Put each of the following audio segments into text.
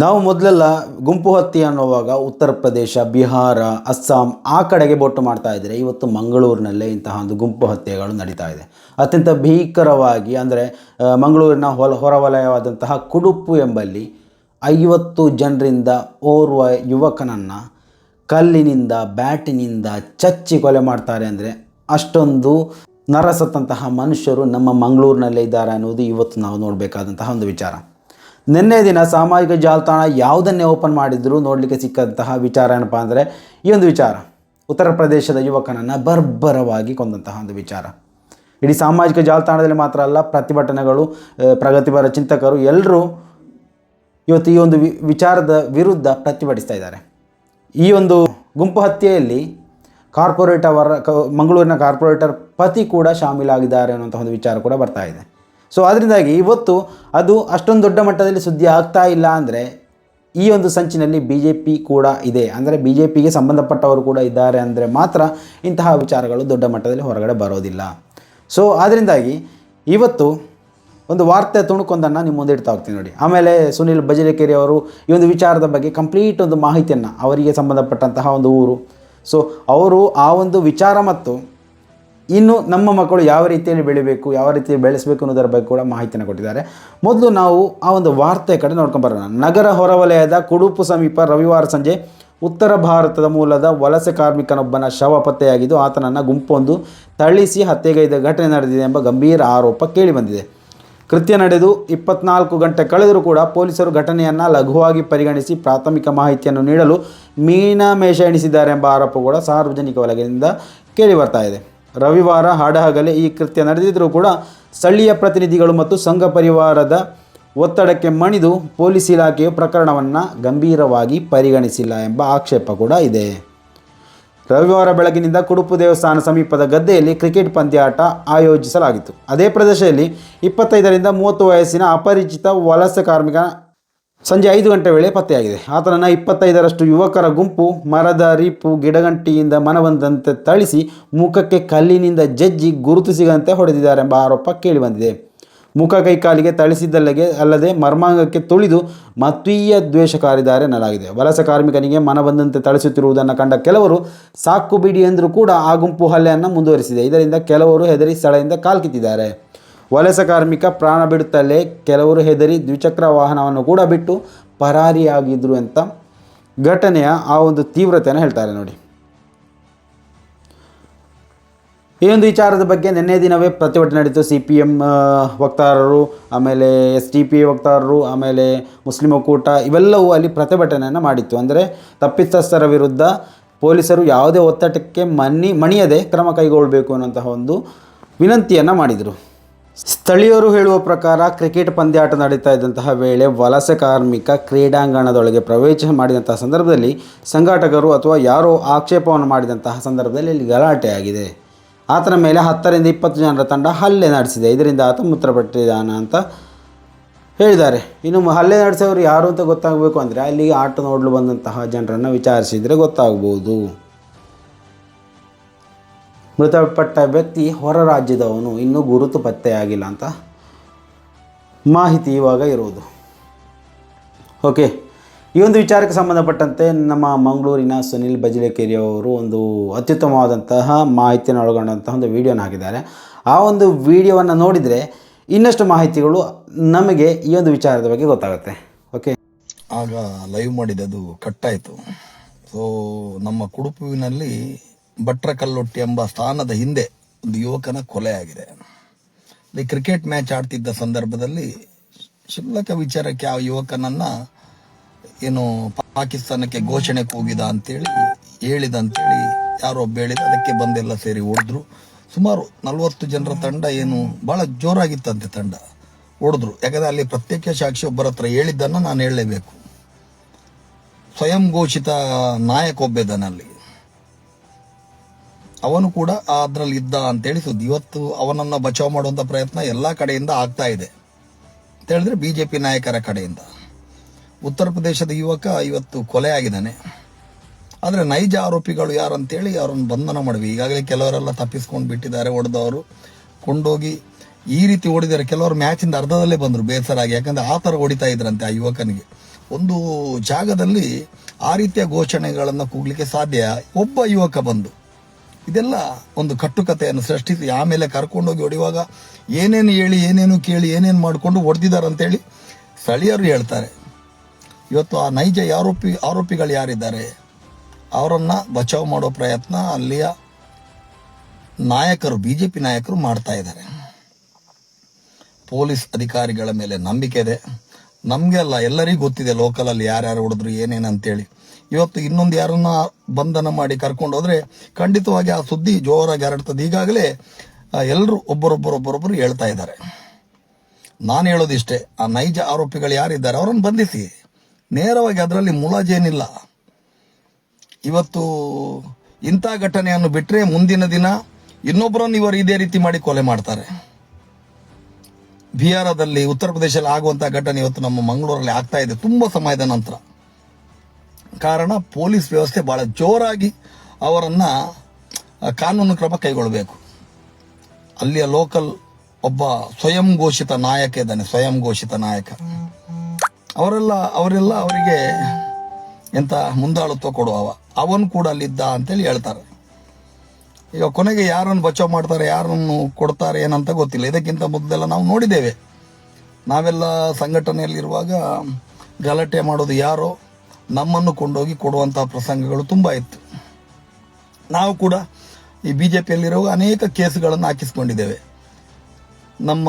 ನಾವು ಮೊದಲೆಲ್ಲ ಗುಂಪು ಹತ್ಯೆ ಅನ್ನುವಾಗ ಉತ್ತರ ಪ್ರದೇಶ, ಬಿಹಾರ, ಅಸ್ಸಾಂ ಆ ಕಡೆಗೆ ಬೊಟ್ಟು ಮಾಡ್ತಾ ಇದ್ದರೆ ಇವತ್ತು ಮಂಗಳೂರಿನಲ್ಲೇ ಇಂತಹ ಒಂದು ಗುಂಪು ಹತ್ಯೆಗಳು ನಡೀತಾ ಇದೆ. ಅತ್ಯಂತ ಭೀಕರವಾಗಿ ಅಂದರೆ ಮಂಗಳೂರಿನ ಹೊಲ, ಹೊರವಲಯವಾದಂತಹ ಕುಡುಪು ಎಂಬಲ್ಲಿ ಐವತ್ತು ಜನರಿಂದ ಓರ್ವ ಯುವಕನನ್ನು ಕಲ್ಲಿನಿಂದ, ಬ್ಯಾಟಿನಿಂದ ಚಚ್ಚಿ ಕೊಲೆ ಮಾಡ್ತಾರೆ ಅಂದರೆ ಅಷ್ಟೊಂದು ನರಸತ್ತಂತಹ ಮನುಷ್ಯರು ನಮ್ಮ ಮಂಗಳೂರಿನಲ್ಲೇ ಇದ್ದಾರೆ ಅನ್ನೋದು ಇವತ್ತು ನಾವು ನೋಡಬೇಕಾದಂತಹ ಒಂದು ವಿಚಾರ. ನಿನ್ನೆ ದಿನ ಸಾಮಾಜಿಕ ಜಾಲತಾಣ ಯಾವುದನ್ನೇ ಓಪನ್ ಮಾಡಿದರೂ ನೋಡಲಿಕ್ಕೆ ಸಿಕ್ಕಂತಹ ವಿಚಾರ ಏನಪ್ಪ ಅಂದರೆ, ಈ ಒಂದು ವಿಚಾರ. ಉತ್ತರ ಪ್ರದೇಶದ ಯುವಕನನ್ನು ಬರ್ಬರವಾಗಿ ಕೊಂದಂತಹ ಒಂದು ವಿಚಾರ. ಇಡೀ ಸಾಮಾಜಿಕ ಜಾಲತಾಣದಲ್ಲಿ ಮಾತ್ರ ಅಲ್ಲ, ಪ್ರತಿಭಟನೆಗಳು ಪ್ರಗತಿಪರ ಚಿಂತಕರು ಎಲ್ಲರೂ ಇವತ್ತು ಈ ಒಂದು ವಿ, ವಿಚಾರದ ವಿರುದ್ಧ ಪ್ರತಿಭಟಿಸ್ತಾ ಇದ್ದಾರೆ. ಈ ಒಂದು ಗುಂಪು ಹತ್ಯೆಯಲ್ಲಿ ಕಾರ್ಪೊರೇಟ್ ಅವರ ಮಂಗಳೂರಿನ ಕಾರ್ಪೊರೇಟರ್ ಪತಿ ಕೂಡ ಶಾಮೀಲಾಗಿದ್ದಾರೆ ಅನ್ನುವಂಥ ಒಂದು ವಿಚಾರ ಕೂಡ ಬರ್ತಾ ಇದೆ. ಸೊ ಅದರಿಂದಾಗಿ ಇವತ್ತು ಅದು ಅಷ್ಟೊಂದು ದೊಡ್ಡ ಮಟ್ಟದಲ್ಲಿ ಸುದ್ದಿ ಆಗ್ತಾ ಇಲ್ಲ ಅಂದರೆ ಈ ಒಂದು ಸಂಚಿನಲ್ಲಿ ಬಿ ಜೆ ಪಿ ಕೂಡ ಇದೆ. ಅಂದರೆ ಬಿ ಜೆ ಪಿಗೆ ಸಂಬಂಧಪಟ್ಟವರು ಕೂಡ ಇದ್ದಾರೆ ಅಂದರೆ ಮಾತ್ರ ಇಂತಹ ವಿಚಾರಗಳು ದೊಡ್ಡ ಮಟ್ಟದಲ್ಲಿ ಹೊರಗಡೆ ಬರೋದಿಲ್ಲ. ಸೊ ಅದರಿಂದಾಗಿ ಇವತ್ತು ಒಂದು ವಾರ್ತೆ ತುಣುಕೊಂದನ್ನು ನಿಮ್ಮ ಮುಂದೆ ಇಡ್ತಾ ಹೋಗ್ತೀನಿ ನೋಡಿ. ಆಮೇಲೆ ಸುನಿಲ್ ಬಜರೇಕೆರೆ ಅವರು ಈ ಒಂದು ವಿಚಾರದ ಬಗ್ಗೆ ಕಂಪ್ಲೀಟ್ ಒಂದು ಮಾಹಿತಿಯನ್ನು ಅವರಿಗೆ ಸಂಬಂಧಪಟ್ಟಂತಹ ಒಂದು ಊರು. ಸೊ ಅವರು ಆ ಒಂದು ವಿಚಾರ ಮತ್ತು ಇನ್ನು ನಮ್ಮ ಮಕ್ಕಳು ಯಾವ ರೀತಿಯಲ್ಲಿ ಬೆಳಿಬೇಕು, ಯಾವ ರೀತಿ ಬೆಳೆಸಬೇಕು ಅನ್ನೋದರ ಬಗ್ಗೆ ಕೂಡ ಮಾಹಿತಿಯನ್ನು ಕೊಟ್ಟಿದ್ದಾರೆ. ಮೊದಲು ನಾವು ಆ ಒಂದು ವಾರ್ತೆ ಕಡೆ ನೋಡ್ಕೊಂಡು ಬರೋಣ. ನಗರ ಹೊರವಲಯದ ಕುಡುಪು ಸಮೀಪ ರವಿವಾರ ಸಂಜೆ ಉತ್ತರ ಭಾರತದ ಮೂಲದ ವಲಸೆ ಕಾರ್ಮಿಕನೊಬ್ಬನ ಶವ ಪತ್ತೆಯಾಗಿದ್ದು, ಆತನನ್ನು ಗುಂಪೊಂದು ತಳ್ಳಿಸಿ ಹತ್ಯೆಗೈದ ಘಟನೆ ನಡೆದಿದೆ ಎಂಬ ಗಂಭೀರ ಆರೋಪ ಕೇಳಿಬಂದಿದೆ ಕೃತ್ಯ ನಡೆದು ಇಪ್ಪತ್ನಾಲ್ಕು ಗಂಟೆ ಕಳೆದರೂ ಕೂಡ ಪೊಲೀಸರು ಘಟನೆಯನ್ನು ಲಘುವಾಗಿ ಪರಿಗಣಿಸಿ ಪ್ರಾಥಮಿಕ ಮಾಹಿತಿಯನ್ನು ನೀಡಲು ಮೀನಮೇಷ ಎಣಿಸಿದ್ದಾರೆ ಎಂಬ ಆರೋಪ ಕೂಡ ಸಾರ್ವಜನಿಕ ವಲಯದಿಂದ ಕೇಳಿ ಬರ್ತಾ ಇದೆ. ರವಿವಾರ ಹಾಡಹಗಲೇ ಈ ಕೃತ್ಯ ನಡೆದಿದ್ದರೂ ಕೂಡ ಸ್ಥಳೀಯ ಪ್ರತಿನಿಧಿಗಳು ಮತ್ತು ಸಂಘ ಪರಿವಾರದ ಒತ್ತಡಕ್ಕೆ ಮಣಿದು ಪೊಲೀಸ್ ಇಲಾಖೆಯು ಪ್ರಕರಣವನ್ನು ಗಂಭೀರವಾಗಿ ಪರಿಗಣಿಸಿಲ್ಲ ಎಂಬ ಆಕ್ಷೇಪ ಕೂಡ ಇದೆ. ರವಿವಾರ ಬೆಳಗಿನಿಂದ ಕುಡುಪು ದೇವಸ್ಥಾನ ಸಮೀಪದ ಗದ್ದೆಯಲ್ಲಿ ಕ್ರಿಕೆಟ್ ಪಂದ್ಯಾಟ ಆಯೋಜಿಸಲಾಗಿತ್ತು. ಅದೇ ಪ್ರದೇಶದಲ್ಲಿ ಇಪ್ಪತ್ತೈದರಿಂದ ಮೂವತ್ತು ವಯಸ್ಸಿನ ಅಪರಿಚಿತ ವಲಸೆ ಕಾರ್ಮಿಕ ಸಂಜೆ ಐದು ಗಂಟೆ ವೇಳೆ ಪತ್ತೆಯಾಗಿದೆ. ಆತನನ್ನು ಇಪ್ಪತ್ತೈದರಷ್ಟು ಯುವಕರ ಗುಂಪು, ಮರದ ರೀಪು, ಗಿಡಗಂಟಿಯಿಂದ ಮನಬಂದಂತೆ ತಳಿಸಿ ಮುಖಕ್ಕೆ ಕಲ್ಲಿನಿಂದ ಜಜ್ಜಿ ಗುರುತು ಸಿಗಂತೆ ಹೊಡೆದಿದ್ದಾರೆ ಎಂಬ ಆರೋಪ ಕೇಳಿಬಂದಿದೆ. ಮುಖ ಕೈಕಾಲಿಗೆ ತಳಿಸಿದ್ದಲ್ಲಗೆ ಅಲ್ಲದೆ ಮರ್ಮಾಂಗಕ್ಕೆ ತುಳಿದು ಮತ್ವೀಯ ದ್ವೇಷಕಾರಿದ್ದಾರೆ ಎನ್ನಲಾಗಿದೆ. ವಲಸೆ ಕಾರ್ಮಿಕನಿಗೆ ಮನ ಬಂದಂತೆ ತಳಿಸುತ್ತಿರುವುದನ್ನು ಕಂಡ ಕೆಲವರು, ಸಾಕು ಬಿಡಿ ಎಂದರೂ ಕೂಡ ಆ ಗುಂಪು ಹಲ್ಲೆಯನ್ನು ಮುಂದುವರಿಸಿದೆ. ಇದರಿಂದ ಕೆಲವರು ಹೆದರಿ ಸ್ಥಳದಿಂದ ಕಾಲ್ಕಿತ್ತಿದ್ದಾರೆ ವಲಸೆ ಕಾರ್ಮಿಕ ಪ್ರಾಣ ಬಿಡುತ್ತಲೇ ಕೆಲವರು ಹೆದರಿ ದ್ವಿಚಕ್ರ ವಾಹನವನ್ನು ಕೂಡ ಬಿಟ್ಟು ಪರಾರಿಯಾಗಿದ್ರು ಅಂತ ಘಟನೆಯ ಆ ಒಂದು ತೀವ್ರತೆಯನ್ನು ಹೇಳ್ತಾರೆ ನೋಡಿ. ಈ ಒಂದು ವಿಚಾರದ ಬಗ್ಗೆ ನಿನ್ನೆ ದಿನವೇ ಪ್ರತಿಭಟನೆ ನಡೀತು ಸಿ ಪಿ ಎಂ ವಕ್ತಾರರು, ಆಮೇಲೆ ಎಸ್ ಟಿ ಪಿ ವಕ್ತಾರರು, ಆಮೇಲೆ ಮುಸ್ಲಿಂ ಒಕ್ಕೂಟ ಇವೆಲ್ಲವೂ ಅಲ್ಲಿ ಪ್ರತಿಭಟನೆಯನ್ನು ಮಾಡಿತ್ತು. ಅಂದರೆ ತಪ್ಪಿತಸ್ಥರ ವಿರುದ್ಧ ಪೊಲೀಸರು ಯಾವುದೇ ಒತ್ತಡಕ್ಕೆ ಮನಿ ಮಣಿಯದೆ ಕ್ರಮ ಕೈಗೊಳ್ಳಬೇಕು ಅನ್ನುವಂತಹ ಒಂದು ವಿನಂತಿಯನ್ನು ಮಾಡಿದರು. ಸ್ಥಳೀಯರು ಹೇಳುವ ಪ್ರಕಾರ ಕ್ರಿಕೆಟ್ ಪಂದ್ಯಾಟ ನಡೀತಾ ಇದ್ದಂತಹ ವೇಳೆ ವಲಸೆ ಕಾರ್ಮಿಕ ಕ್ರೀಡಾಂಗಣದೊಳಗೆ ಪ್ರವೇಶ ಮಾಡಿದಂತಹ ಸಂದರ್ಭದಲ್ಲಿ ಸಂಘಾಟಕರು ಅಥವಾ ಯಾರೋ ಆಕ್ಷೇಪವನ್ನು ಮಾಡಿದಂತಹ ಸಂದರ್ಭದಲ್ಲಿ ಇಲ್ಲಿ ಗಲಾಟೆ ಆಗಿದೆ. ಆತನ ಮೇಲೆ ಹತ್ತರಿಂದ ಇಪ್ಪತ್ತು ಜನರ ತಂಡ ಹಲ್ಲೆ ನಡೆಸಿದೆ. ಇದರಿಂದ ಆತ ಮೃತಪಟ್ಟಿದ್ದಾನ ಅಂತ ಹೇಳಿದ್ದಾರೆ. ಇನ್ನು ಹಲ್ಲೆ ನಡೆಸೋರು ಯಾರು ಅಂತ ಗೊತ್ತಾಗಬೇಕು ಅಂದರೆ ಅಲ್ಲಿಗೆ ಆಟ ನೋಡಲು ಬಂದಂತಹ ಜನರನ್ನು ವಿಚಾರಿಸಿದರೆ ಗೊತ್ತಾಗ್ಬೋದು. ಮೃತಪಟ್ಟ ವ್ಯಕ್ತಿ ಹೊರ ರಾಜ್ಯದವನು, ಇನ್ನೂ ಗುರುತು ಪತ್ತೆಯಾಗಿಲ್ಲ ಅಂತ ಮಾಹಿತಿ ಇವಾಗ ಇರುವುದು ಓಕೆ ಈ ಒಂದು ವಿಚಾರಕ್ಕೆ ಸಂಬಂಧಪಟ್ಟಂತೆ ನಮ್ಮ ಮಂಗಳೂರಿನ ಸುನಿಲ್ ಬಜಿಲೇಕೇರಿ ಅವರು ಒಂದು ಅತ್ಯುತ್ತಮವಾದಂತಹ ಮಾಹಿತಿಯನ್ನು ಒಳಗೊಂಡಂತಹ ಒಂದು ವಿಡಿಯೋನ ಹಾಕಿದ್ದಾರೆ. ಆ ಒಂದು ವಿಡಿಯೋವನ್ನು ನೋಡಿದರೆ ಇನ್ನಷ್ಟು ಮಾಹಿತಿಗಳು ನಮಗೆ ಈ ಒಂದು ವಿಚಾರದ ಬಗ್ಗೆ ಗೊತ್ತಾಗುತ್ತೆ. ಓಕೆ ಆಗ ಲೈವ್ ಮಾಡಿದದು ಕಟ್ಟಾಯಿತು ಸೊ ನಮ್ಮ ಕುಡುಪುವಿನಲ್ಲಿ ಭಟ್ರಕಲ್ಲೊಟ್ಟಿ ಎಂಬ ಸ್ಥಾನದ ಹಿಂದೆ ಒಂದು ಯುವಕನ ಕೊಲೆ ಆಗಿದೆ ಇಲ್ಲಿ ಕ್ರಿಕೆಟ್ ಮ್ಯಾಚ್ ಆಡ್ತಿದ್ದ ಸಂದರ್ಭದಲ್ಲಿ ಕ್ಷುಲ್ಲಕ ವಿಚಾರಕ್ಕೆ ಆ ಯುವಕನನ್ನ ಏನು ಪಾಕಿಸ್ತಾನಕ್ಕೆ ಘೋಷಣೆ ಕೂಗಿದ ಅಂತೇಳಿ ಹೇಳಿದ ಅಂತೇಳಿ ಯಾರೋ ಹೇಳಿದ, ಅದಕ್ಕೆ ಬಂದೆಲ್ಲ ಸೇರಿ ಹೊಡೆದ್ರು. ಸುಮಾರು ನಲವತ್ತು ಜನರ ತಂಡ ಏನು ಬಹಳ ಜೋರಾಗಿತ್ತಂತೆ ತಂಡ. ಹೊಡೆದ್ರು. ಯಾಕಂದ್ರೆ ಅಲ್ಲಿ ಪ್ರತ್ಯೇಕ ಸಾಕ್ಷಿ ಒಬ್ಬರ ಹತ್ರ ಹೇಳಿದ್ದನ್ನು ನಾನು ಹೇಳಲೇಬೇಕು. ಸ್ವಯಂ ಘೋಷಿತ ನಾಯಕ ಒಬ್ಬ ಅವನು ಕೂಡ ಅದರಲ್ಲಿ ಇದ್ದ ಅಂತೇಳಿ ಸುದ್ದಿ. ಇವತ್ತು ಅವನನ್ನ ಬಚಾವ್ ಮಾಡುವಂತ ಪ್ರಯತ್ನ ಎಲ್ಲಾ ಕಡೆಯಿಂದ ಆಗ್ತಾ ಇದೆ. ಅಂತ ಹೇಳಿದ್ರೆ ಬಿಜೆಪಿ ನಾಯಕರ ಕಡೆಯಿಂದ. ಉತ್ತರ ಪ್ರದೇಶದ ಯುವಕ ಇವತ್ತು ಕೊಲೆ ಆಗಿದ್ದಾನೆ. ಆದರೆ ನೈಜ ಆರೋಪಿಗಳು ಯಾರು ಅಂತೇಳಿ ಅವರನ್ನು ಬಂಧನ ಮಾಡಿವಿ. ಈಗಾಗಲೇ ಕೆಲವರೆಲ್ಲ ತಪ್ಪಿಸ್ಕೊಂಡು ಬಿಟ್ಟಿದ್ದಾರೆ ಹೊಡೆದವರು. ಕೊಂಡೋಗಿ ಈ ರೀತಿ ಓಡಿದ್ದಾರೆ ಕೆಲವರು ಮ್ಯಾಚಿಂದ ಅರ್ಧದಲ್ಲೇ ಬಂದರು ಬೇಸರಾಗಿ. ಯಾಕಂದ್ರೆ ಆ ಥರ ಹೊಡಿತಾ ಇದ್ರಂತೆ ಆ ಯುವಕನಿಗೆ. ಒಂದು ಜಾಗದಲ್ಲಿ ಆ ರೀತಿಯ ಘೋಷಣೆಗಳನ್ನು ಕೂಗ್ಲಿಕ್ಕೆ ಸಾಧ್ಯ. ಒಬ್ಬ ಯುವಕ ಬಂದು ಇದೆಲ್ಲ ಒಂದು ಕಟ್ಟುಕತೆಯನ್ನು ಸೃಷ್ಟಿಸಿ ಆಮೇಲೆ ಕರ್ಕೊಂಡೋಗಿ ಹೊಡೆಯುವಾಗ ಏನೇನು ಹೇಳಿ, ಏನೇನು ಕೇಳಿ, ಏನೇನು ಮಾಡಿಕೊಂಡು ಹೊಡೆದಿದ್ದಾರೆ ಅಂತೇಳಿ ಸ್ಥಳೀಯರು ಹೇಳ್ತಾರೆ. ಇವತ್ತು ಆ ನೈಜ ಆರೋಪಿ ಆರೋಪಿಗಳು ಯಾರಿದ್ದಾರೆ? ಅವರನ್ನು ಬಚಾವ್ ಮಾಡೋ ಪ್ರಯತ್ನ ಅಲ್ಲಿಯ ನಾಯಕರು ಬಿ ಜೆ ಪಿ ನಾಯಕರು ಮಾಡ್ತಾ ಇದ್ದಾರೆ. ಪೊಲೀಸ್ ಅಧಿಕಾರಿಗಳ ಮೇಲೆ ನಂಬಿಕೆ ಇದೆ. ನಮಗೆ ಅಲ್ಲ, ಎಲ್ಲರಿಗೂ ಗೊತ್ತಿದೆ ಲೋಕಲಲ್ಲಿ ಯಾರ್ಯಾರು ಹೊಡೆದ್ರು ಏನೇನು ಅಂತೇಳಿ ಇವತ್ತು ಇನ್ನೊಂದು ಯಾರನ್ನ ಬಂಧನ ಮಾಡಿ ಕರ್ಕೊಂಡು ಹೋದ್ರೆ ಖಂಡಿತವಾಗಿ ಆ ಸುದ್ದಿ ಜೋರಾಗಿ ಹರಡ್ತದೆ. ಈಗಾಗಲೇ ಎಲ್ಲರೂ ಒಬ್ಬರೊಬ್ಬರೊಬ್ಬರೊಬ್ಬರು ಹೇಳ್ತಾ ಇದ್ದಾರೆ. ನಾನು ಹೇಳೋದಿಷ್ಟೇ ಆ ನೈಜ ಆರೋಪಿಗಳು ಯಾರಿದ್ದಾರೆ ಅವರನ್ನು ಬಂಧಿಸಿ. ನೇರವಾಗಿ ಅದರಲ್ಲಿ ಮುಲಾಜೇನಿಲ್ಲ ಇವತ್ತು ಇಂಥ ಘಟನೆಯನ್ನು ಬಿಟ್ಟರೆ ಮುಂದಿನ ದಿನ ಇನ್ನೊಬ್ಬರನ್ನು ಇವರು ಇದೇ ರೀತಿ ಮಾಡಿ ಕೊಲೆ ಮಾಡ್ತಾರೆ. ಬಿಹಾರದಲ್ಲಿ, ಉತ್ತರ ಪ್ರದೇಶದಲ್ಲಿ ಆಗುವಂಥ ಘಟನೆ ಇವತ್ತು ನಮ್ಮ ಮಂಗಳೂರಲ್ಲಿ ಆಗ್ತಾ ಇದೆ. ತುಂಬ ಸಮಯದ ನಂತರ. ಕಾರಣ ಪೊಲೀಸ್ ವ್ಯವಸ್ಥೆ ಬಹಳ ಜೋರಾಗಿ ಅವರನ್ನು ಕಾನೂನು ಕ್ರಮ ಕೈಗೊಳ್ಳಬೇಕು ಅಲ್ಲಿಯ ಲೋಕಲ್ ಒಬ್ಬ ಸ್ವಯಂ ಘೋಷಿತ ನಾಯಕ ಇದ್ದಾನೆ ಸ್ವಯಂ ಘೋಷಿತ ನಾಯಕ. ಅವರೆಲ್ಲ ಅವರೆಲ್ಲ ಅವರಿಗೆ ಎಂಥ ಮುಂದಾಳತ್ವ ಕೊಡುವವ ಅವನು ಕೂಡ ಅಲ್ಲಿದ್ದ ಅಂತೇಳಿ ಹೇಳ್ತಾರೆ. ಈಗ ಕೊನೆಗೆ ಯಾರನ್ನು ಬಚಾವ್ ಮಾಡ್ತಾರೆ, ಯಾರನ್ನು ಕೊಡ್ತಾರೆ ಏನಂತ ಗೊತ್ತಿಲ್ಲ. ಇದಕ್ಕಿಂತ ಮೊದಲೆಲ್ಲ ನಾವು ನೋಡಿದ್ದೇವೆ. ನಾವೆಲ್ಲ ಸಂಘಟನೆಯಲ್ಲಿರುವಾಗ ಗಲಾಟೆ ಮಾಡೋದು ಯಾರೋ ನಮ್ಮನ್ನು ಕೊಂಡೋಗಿ ಕೊಡುವಂತಹ ಪ್ರಸಂಗಗಳು ತುಂಬ ಇತ್ತು. ನಾವು ಕೂಡ ಈ ಬಿ ಜೆ ಪಿಯಲ್ಲಿರೋ ಅನೇಕ ಕೇಸುಗಳನ್ನು ಹಾಕಿಸ್ಕೊಂಡಿದ್ದೇವೆ. ನಮ್ಮ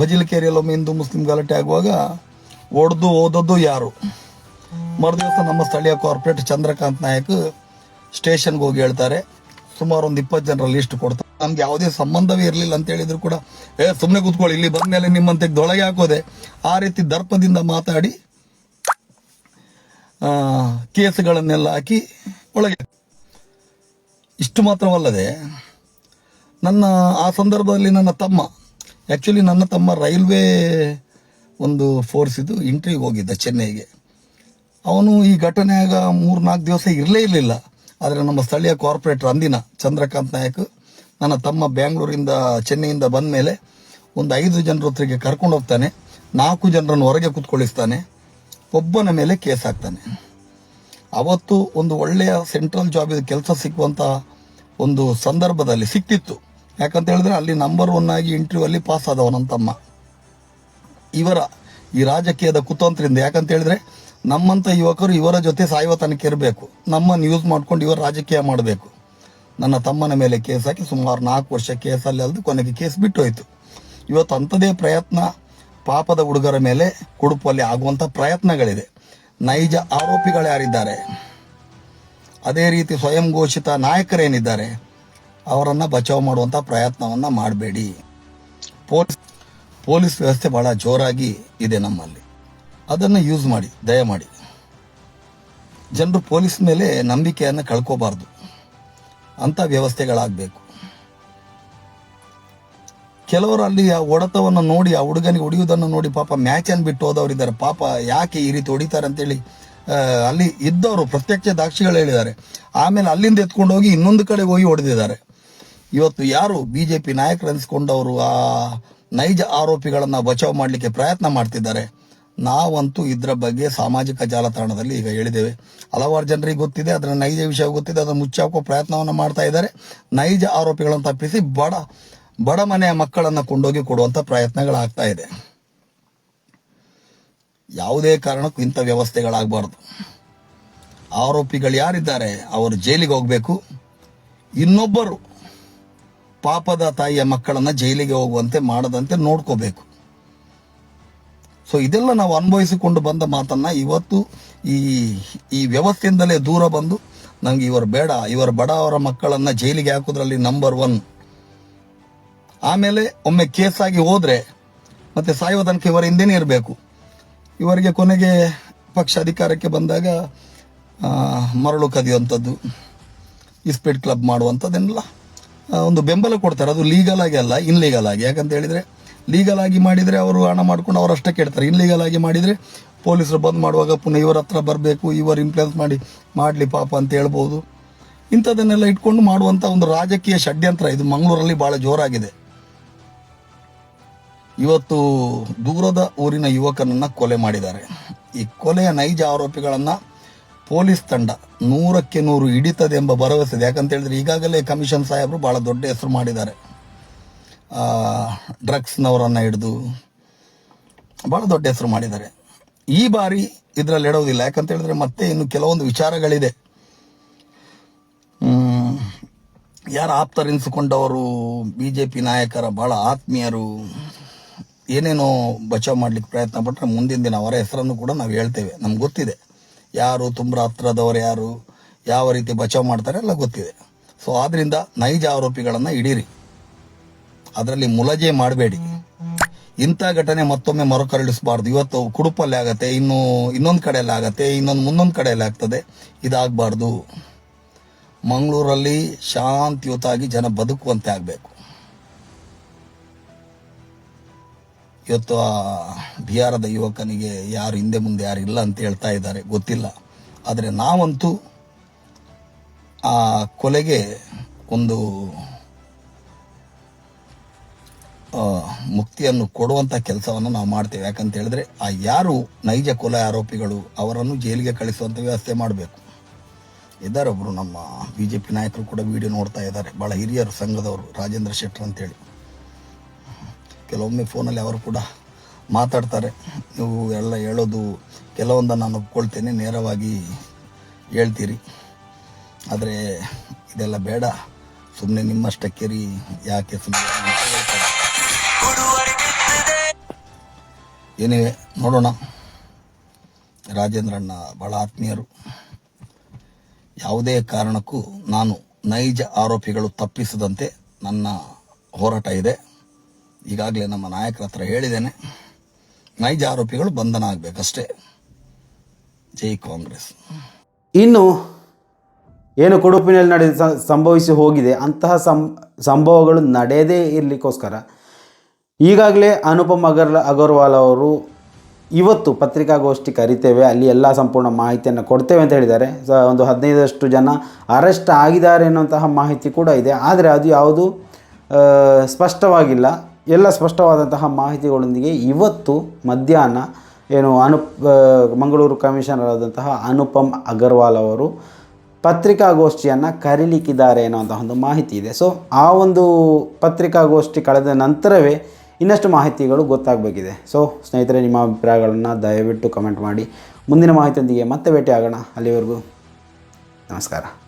ಬಜಿಲಕೇರಿಯಲ್ಲೊಮ್ಮೆ ಹಿಂದೂ ಮುಸ್ಲಿಂ ಗಲಾಟೆ ಆಗುವಾಗ ಒಡೆದು ಓದೋದು ಯಾರು? ಮರುದಿವಸ ನಮ್ಮ ಸ್ಥಳೀಯ ಕಾರ್ಪೊರೇಟ್ ಚಂದ್ರಕಾಂತ್ ನಾಯಕ್ ಸ್ಟೇಷನ್ಗೆ ಹೋಗಿ ಹೇಳ್ತಾರೆ, ಸುಮಾರು ಒಂದು ಇಪ್ಪತ್ತು ಜನರ ಲಿಸ್ಟ್ ಕೊಡ್ತಾರೆ. ನಮ್ಗೆ ಯಾವುದೇ ಸಂಬಂಧವೇ ಇರಲಿಲ್ಲ ಅಂತ ಹೇಳಿದ್ರು ಕೂಡ, ಏ ಸುಮ್ಮನೆ ಕೂತ್ಕೊಳ್ಳಿ, ಇಲ್ಲಿ ಬಂದ್ಮೇಲೆ ನಿಮ್ಮಂತೆ ದೊಳಗೆ ಹಾಕೋದೆ. ಆ ರೀತಿ ದರ್ಪದಿಂದ ಮಾತಾಡಿ ಕೇಸುಗಳನ್ನೆಲ್ಲ ಹಾಕಿ ಒಳಗೆ. ಇಷ್ಟು ಮಾತ್ರವಲ್ಲದೆ ನನ್ನ ಆ ಸಂದರ್ಭದಲ್ಲಿ ನನ್ನ ತಮ್ಮ ಆ್ಯಕ್ಚುಲಿ ನನ್ನ ತಮ್ಮ ರೈಲ್ವೆ ಒಂದು ಫೋರ್ಸ್ ಇದು ಇಂಟ್ರಿಗೆ ಹೋಗಿದ್ದ ಚೆನ್ನೈಗೆ. ಅವನು ಈ ಘಟನೆಯಾಗ ಮೂರು ನಾಲ್ಕು ದಿವಸ ಇರಲೇ ಇರಲಿಲ್ಲ. ಆದರೆ ನಮ್ಮ ಸ್ಥಳೀಯ ಕಾರ್ಪೊರೇಟರ್ ಅಂದಿನ ಚಂದ್ರಕಾಂತ್ ನಾಯಕ್ ನನ್ನ ತಮ್ಮ ಬ್ಯಾಂಗ್ಳೂರಿಂದ ಚೆನ್ನೈಯಿಂದ ಬಂದ ಮೇಲೆ ಒಂದು ಐದು ಜನರ ಹೊತ್ತಿಗೆ ಕರ್ಕೊಂಡು ಹೋಗ್ತಾನೆ, ನಾಲ್ಕು ಜನರನ್ನು ಹೊರಗೆ ಕೂತ್ಕೊಳ್ಳಿಸ್ತಾನೆ ಒಬ್ಬನ ಮೇಲೆ ಕೇಸ್ ಹಾಕ್ತಾನೆ. ಅವತ್ತು ಒಂದು ಒಳ್ಳೆಯ ಸೆಂಟ್ರಲ್ ಜಾಬ್ ಕೆಲಸ ಸಿಕ್ಕುವಂಥ ಒಂದು ಸಂದರ್ಭದಲ್ಲಿ ಸಿಕ್ತಿತ್ತು. ಯಾಕಂತ ಹೇಳಿದ್ರೆ ಅಲ್ಲಿ ನಂಬರ್ ಒನ್ ಆಗಿ ಇಂಟರ್ವ್ಯೂ ಅಲ್ಲಿ ಪಾಸ್ ಆದವ ತಮ್ಮ. ಇವರ ಈ ರಾಜಕೀಯದ ಕುತಂತ್ರದಿಂದ ಯಾಕಂತ ಹೇಳಿದ್ರೆ ನಮ್ಮಂತ ಯುವಕರು ಇವರ ಜೊತೆ ಸಾಯುವ ತನಕ ಇರಬೇಕು. ನಮ್ಮನ್ನು ಯೂಸ್ ಮಾಡ್ಕೊಂಡು ಇವರು ರಾಜಕೀಯ ಮಾಡಬೇಕು. ನನ್ನ ತಮ್ಮನ ಮೇಲೆ ಕೇಸ್ ಹಾಕಿ ಸುಮಾರು ನಾಲ್ಕು ವರ್ಷ ಕೇಸಲ್ಲಿ ಅಲ್ದು ಕೊನೆಗೆ ಕೇಸ್ ಬಿಟ್ಟು ಹೋಯಿತು ಇವತ್ತು ಅಂಥದೇ ಪ್ರಯತ್ನ ಪಾಪದ ಹುಡುಗರ ಮೇಲೆ ಕುಡುಪಲ್ಲಿ ಆಗುವಂಥ ಪ್ರಯತ್ನಗಳಿದೆ. ನೈಜ ಆರೋಪಿಗಳು ಯಾರಿದ್ದಾರೆ? ಅದೇ ರೀತಿ ಸ್ವಯಂ ಘೋಷಿತ ನಾಯಕರೇನಿದ್ದಾರೆ? ಅವರನ್ನು ಬಚಾವ್ ಮಾಡುವಂಥ ಪ್ರಯತ್ನವನ್ನು ಮಾಡಬೇಡಿ. ಪೊಲೀಸ್ ಪೊಲೀಸ್ ವ್ಯವಸ್ಥೆ ಬಹಳ ಜೋರಾಗಿ ಇದೆ ನಮ್ಮಲ್ಲಿ. ಅದನ್ನು ಯೂಸ್ ಮಾಡಿ, ದಯಮಾಡಿ. ಜನರು ಪೊಲೀಸ್ ಮೇಲೆ ನಂಬಿಕೆಯನ್ನು ಕಳ್ಕೋಬಾರ್ದು. ಅಂಥ ವ್ಯವಸ್ಥೆಗಳಾಗಬೇಕು. ಕೆಲವರು ಅಲ್ಲಿ ಆ ಹೊಡೆತವನ್ನು ನೋಡಿ, ಆ ಹುಡುಗನಿಗೆ ಹೊಡೆಯುವುದನ್ನು ನೋಡಿ ಪಾಪ ಮ್ಯಾಚ್ ಅನ್ನು ಬಿಟ್ಟು ಹೋದವರಿದ್ದಾರೆ ಪಾಪ ಯಾಕೆ ಈ ರೀತಿ ಹೊಡಿತಾರೆ ಅಂತೇಳಿ ಅಲ್ಲಿ ಇದ್ದವರು ಪ್ರತ್ಯಕ್ಷ ದಾಕ್ಷಿಗಳು ಹೇಳಿದ್ದಾರೆ. ಆಮೇಲೆ ಅಲ್ಲಿಂದ ಎತ್ಕೊಂಡು ಹೋಗಿ ಇನ್ನೊಂದು ಕಡೆ ಹೋಗಿ ಹೊಡೆದಿದ್ದಾರೆ. ಇವತ್ತು ಯಾರು ಬಿಜೆಪಿ ನಾಯಕರು ಅನಿಸ್ಕೊಂಡವರು ಆ ನೈಜ ಆರೋಪಿಗಳನ್ನು ಬಚಾವ್ ಮಾಡಲಿಕ್ಕೆ ಪ್ರಯತ್ನ ಮಾಡ್ತಿದ್ದಾರೆ? ನಾವಂತೂ ಇದರ ಬಗ್ಗೆ ಸಾಮಾಜಿಕ ಜಾಲತಾಣದಲ್ಲಿ ಈಗ ಹೇಳಿದ್ದೇವೆ. ಹಲವಾರು ಜನರಿಗೆ ಗೊತ್ತಿದೆ ಅದರ ನೈಜ ವಿಷಯ ಗೊತ್ತಿದೆ, ಅದನ್ನು ಮುಚ್ಚಾಕೋ ಪ್ರಯತ್ನವನ್ನು ಮಾಡ್ತಾ ಇದ್ದಾರೆ. ನೈಜ ಆರೋಪಿಗಳನ್ನು ತಪ್ಪಿಸಿ ಬಡ ಬಡ ಮನೆಯ ಮಕ್ಕಳನ್ನ ಕೊಂಡೋಗಿ ಕೊಡುವಂತ ಪ್ರಯತ್ನಗಳಾಗ್ತಾ ಇದೆ. ಯಾವುದೇ ಕಾರಣಕ್ಕೂ ಇಂಥ ವ್ಯವಸ್ಥೆಗಳಾಗಬಾರ್ದು. ಆರೋಪಿಗಳು ಯಾರಿದ್ದಾರೆ, ಅವರು ಜೈಲಿಗೆ ಹೋಗಬೇಕು. ಇನ್ನೊಬ್ಬರು ಪಾಪದ ತಾಯಿಯ ಮಕ್ಕಳನ್ನ ಜೈಲಿಗೆ ಹೋಗುವಂತೆ ಮಾಡದಂತೆ ನೋಡ್ಕೋಬೇಕು. ಸೊ ಇದೆಲ್ಲ ನಾವು ಅನುಭವಿಸಿಕೊಂಡು ಬಂದ ಮಾತನ್ನ ಇವತ್ತು ಈ ಈ ವ್ಯವಸ್ಥೆಯಿಂದಲೇ ದೂರ ಬಂದು ನಮ್ಗೆ ಇವರು ಬೇಡ, ಇವರ ಬಡ ಅವರ ಮಕ್ಕಳನ್ನ ಜೈಲಿಗೆ ಹಾಕೋದ್ರಲ್ಲಿ ನಂಬರ್ ಒನ್ ಆಮೇಲೆ ಒಮ್ಮೆ ಕೇಸ್ ಆಗಿ ಹೋದ್ರೆ ಮತ್ತೆ ಸಾಯುವ ತನಕ ಇವರ ಹಿಂದೆನೇ ಇರಬೇಕು. ಇವರಿಗೆ ಕೊನೆಗೆ ಪಕ್ಷ ಅಧಿಕಾರಕ್ಕೆ ಬಂದಾಗ ಮರಳು ಕದಿಯುವಂಥದ್ದು ಇಸ್ಪೀಟ್ ಕ್ಲಬ್ ಮಾಡುವಂಥದ್ದೆಲ್ಲ ಒಂದು ಬೆಂಬಲ ಕೊಡ್ತಾರೆ. ಅದು ಲೀಗಲ್ ಆಗಿ ಅಲ್ಲ ಇನ್ಲೀಗಲ್ ಆಗಿ. ಯಾಕಂತ ಹೇಳಿದ್ರೆ ಲೀಗಲ್ ಆಗಿ ಮಾಡಿದರೆ ಅವರು ಹಣ ಮಾಡ್ಕೊಂಡು ಅವರಷ್ಟೇ ಕೇಳ್ತಾರೆ ಇನ್ಲೀಗಲ್ ಆಗಿ ಮಾಡಿದರೆ ಪೊಲೀಸರು ಬಂದ್ ಮಾಡುವಾಗ ಪುನಃ ಇವರ ಹತ್ರ ಬರಬೇಕು, ಇವರು ಇನ್ಫ್ಲುಯೆನ್ಸ್ ಮಾಡಿ, ಮಾಡಲಿ ಪಾಪ ಅಂತ ಹೇಳ್ಬೋದು. ಇಂಥದ್ದನ್ನೆಲ್ಲ ಇಟ್ಕೊಂಡು ಮಾಡುವಂಥ ಒಂದು ರಾಜಕೀಯ ಷಡ್ಯಂತ್ರ ಇದು ಮಂಗಳೂರಲ್ಲಿ ಭಾಳ ಜೋರಾಗಿದೆ. ಇವತ್ತು ದೂರದ ಊರಿನ ಯುವಕನನ್ನ ಕೊಲೆ ಮಾಡಿದ್ದಾರೆ. ಈ ಕೊಲೆಯ ನೈಜ ಆರೋಪಿಗಳನ್ನು ಪೊಲೀಸ್ ತಂಡ ನೂರಕ್ಕೆ ನೂರು ಹಿಡಿತದೆ ಎಂಬ ಭರವಸೆ ಇದೆ. ಯಾಕಂತ ಹೇಳಿದ್ರೆ ಈಗಾಗಲೇ ಕಮಿಷನ್ ಸಾಹೇಬರು ಬಹಳ ದೊಡ್ಡ ಹೆಸರು ಮಾಡಿದ್ದಾರೆ. ಡ್ರಗ್ಸ್ನವರನ್ನು ಹಿಡಿದು ಬಹಳ ದೊಡ್ಡ ಹೆಸರು ಮಾಡಿದ್ದಾರೆ. ಈ ಬಾರಿ ಇದರಲ್ಲಿ ಇಡೋದಿಲ್ಲ ಯಾಕಂತ ಹೇಳಿದ್ರೆ ಮತ್ತೆ ಇನ್ನು ಕೆಲವೊಂದು ವಿಚಾರಗಳಿದೆ. ಯಾರ ಆಪ್ತರೆನಿಸಿಕೊಂಡವರು ಬಿ ಜೆ ಪಿ ನಾಯಕರ ಬಹಳ ಆತ್ಮೀಯರು ಏನೇನೋ ಬಚಾವ್ ಮಾಡ್ಲಿಕ್ಕೆ ಪ್ರಯತ್ನ ಪಟ್ಟರೆ ಮುಂದಿನ ದಿನ ಅವರ ಹೆಸರನ್ನು ಕೂಡ ನಾವು ಹೇಳ್ತೇವೆ. ನಮ್ಗೆ ಗೊತ್ತಿದೆ. ಯಾರು ತುಂಬ ಹತ್ರದವರು ಯಾರು, ಯಾವ ರೀತಿ ಬಚಾವ್ ಮಾಡ್ತಾರೆ ಎಲ್ಲ ಗೊತ್ತಿದೆ. ಸೊ ಆದ್ರಿಂದ ನೈಜ ಆರೋಪಿಗಳನ್ನು ಹಿಡೀರಿ. ಅದರಲ್ಲಿ ಮುಲಜೆ ಮಾಡಬೇಡಿ. ಇಂಥ ಘಟನೆ ಮತ್ತೊಮ್ಮೆ ಮರುಕರಳಿಸಬಾರ್ದು. ಇವತ್ತು ಕುಡುಪಲ್ಲಿ ಆಗತ್ತೆ, ಇನ್ನು ಇನ್ನೊಂದು ಕಡೆಯಲ್ಲಿ ಆಗತ್ತೆ, ಇನ್ನೊಂದು ಮುಂದೊಂದು ಕಡೆಯಲ್ಲಿ ಆಗ್ತದೆ. ಇದಾಗಬಾರ್ದು. ಮಂಗಳೂರಲ್ಲಿ ಶಾಂತಿಯುತವಾಗಿ ಜನ ಬದುಕುವಂತೆ ಆಗಬೇಕು. ಇವತ್ತು ಆ ಬಿಹಾರದ ಯುವಕನಿಗೆ ಯಾರು ಹಿಂದೆ ಮುಂದೆ ಯಾರು ಇಲ್ಲ ಅಂತ ಹೇಳ್ತಾ ಇದ್ದಾರೆ. ಗೊತ್ತಿಲ್ಲ. ಆದರೆ ನಾವಂತೂ ಆ ಕೊಲೆಗೆ ಒಂದು ಮುಕ್ತಿಯನ್ನು ಕೊಡುವಂಥ ಕೆಲಸವನ್ನು ನಾವು ಮಾಡ್ತೇವೆ. ಯಾಕಂತ ಹೇಳಿದ್ರೆ ಆ ಯಾರು ನೈಜ ಕೊಲೆ ಆರೋಪಿಗಳು ಅವರನ್ನು ಜೈಲಿಗೆ ಕಳಿಸುವಂಥ ವ್ಯವಸ್ಥೆ ಮಾಡಬೇಕು. ಇದ್ದಾರೆ ಒಬ್ರು ನಮ್ಮ ಬಿ ಜೆ ಪಿ ನಾಯಕರು ಕೂಡ ವಿಡಿಯೋ ನೋಡ್ತಾ ಇದ್ದಾರೆ. ಭಾಳ ಹಿರಿಯರು, ಸಂಘದವರು ರಾಜೇಂದ್ರ ಶೆಟ್ಟರ್ ಅಂತೇಳಿ. ಕೆಲವೊಮ್ಮೆ ಫೋನಲ್ಲಿ ಅವರು ಕೂಡ ಮಾತಾಡ್ತಾರೆ. ನೀವು ಎಲ್ಲ ಹೇಳೋದು ಕೆಲವೊಂದನ್ನು ನಾನು ಒಪ್ಕೊಳ್ತೇನೆ, ನೇರವಾಗಿ ಹೇಳ್ತೀರಿ. ಆದರೆ ಇದೆಲ್ಲ ಬೇಡ. ಸುಮ್ಮನೆ ನಿಮ್ಮಷ್ಟಕ್ಕೇರಿ ಯಾಕೆ ಸುಮ್ಮನೆ ಏನಿವೆ, ನೋಡೋಣ. ರಾಜೇಂದ್ರಣ್ಣ ಬಹಳ ಆತ್ಮೀಯರು. ಯಾವುದೇ ಕಾರಣಕ್ಕೂ ನಾನು ನೈಜ ಆರೋಪಿಗಳು ತಪ್ಪಿಸದಂತೆ ನನ್ನ ಹೋರಾಟ ಇದೆ. ಈಗಾಗಲೇ ನಮ್ಮ ನಾಯಕರ ಹತ್ರ ಹೇಳಿದ್ದೇನೆ. ನೈಜ ಆರೋಪಿಗಳು ಬಂಧನ ಆಗಬೇಕಷ್ಟೇ ಜೈ ಕಾಂಗ್ರೆಸ್. ಇನ್ನು ಏನು ಕೊಡುಪಿನಲ್ಲಿ ನಡೆದ ಸ- ಸಂಭವಿಸಿ ಹೋಗಿದೆ, ಅಂತಹ ಸಂಭವಗಳು ನಡೆಯದೇ ಇರಲಿಕ್ಕೋಸ್ಕರ ಈಗಾಗಲೇ ಅನುಪಮ್ ಅಗರ್ ಅಗರ್ವಾಲ್ ಅವರು ಇವತ್ತು ಪತ್ರಿಕಾಗೋಷ್ಠಿ ಕರಿತೇವೆ, ಅಲ್ಲಿ ಎಲ್ಲ ಸಂಪೂರ್ಣ ಮಾಹಿತಿಯನ್ನು ಕೊಡ್ತೇವೆ ಅಂತ ಹೇಳಿದ್ದಾರೆ. ಸ, ಒಂದು ಹದಿನೈದಷ್ಟು ಜನ ಅರೆಸ್ಟ್ ಆಗಿದ್ದಾರೆ ಅನ್ನುವಂತಹ ಮಾಹಿತಿ ಕೂಡ ಇದೆ. ಆದರೆ ಅದು ಯಾವುದು ಸ್ಪಷ್ಟವಾಗಿಲ್ಲ. ಎಲ್ಲ ಸ್ಪಷ್ಟವಾದಂತಹ ಮಾಹಿತಿಗಳೊಂದಿಗೆ ಇವತ್ತು ಮಧ್ಯಾಹ್ನ ಏನು ಅನುಪ್ ಮಂಗಳೂರು ಕಮಿಷನರ್ ಆದಂತಹ ಅನುಪಮ್ ಅಗರ್ವಾಲ್ ಅವರು ಪತ್ರಿಕಾಗೋಷ್ಠಿಯನ್ನು ಕರೀಲಿಕ್ಕಿದ್ದಾರೆ ಅನ್ನೋಂತಹ ಒಂದು ಮಾಹಿತಿ ಇದೆ. ಸೊ ಆ ಒಂದು ಪತ್ರಿಕಾಗೋಷ್ಠಿ ಕಳೆದ ನಂತರವೇ ಇನ್ನಷ್ಟು ಮಾಹಿತಿಗಳು ಗೊತ್ತಾಗಬೇಕಿದೆ. ಸೊ ಸ್ನೇಹಿತರೆ, ನಿಮ್ಮ ಅಭಿಪ್ರಾಯಗಳನ್ನು ದಯವಿಟ್ಟು ಕಮೆಂಟ್ ಮಾಡಿ. ಮುಂದಿನ ಮಾಹಿತಿಯೊಂದಿಗೆ ಮತ್ತೆ ಭೇಟಿ ಆಗೋಣ ಅಲ್ಲಿವರೆಗೂ ನಮಸ್ಕಾರ.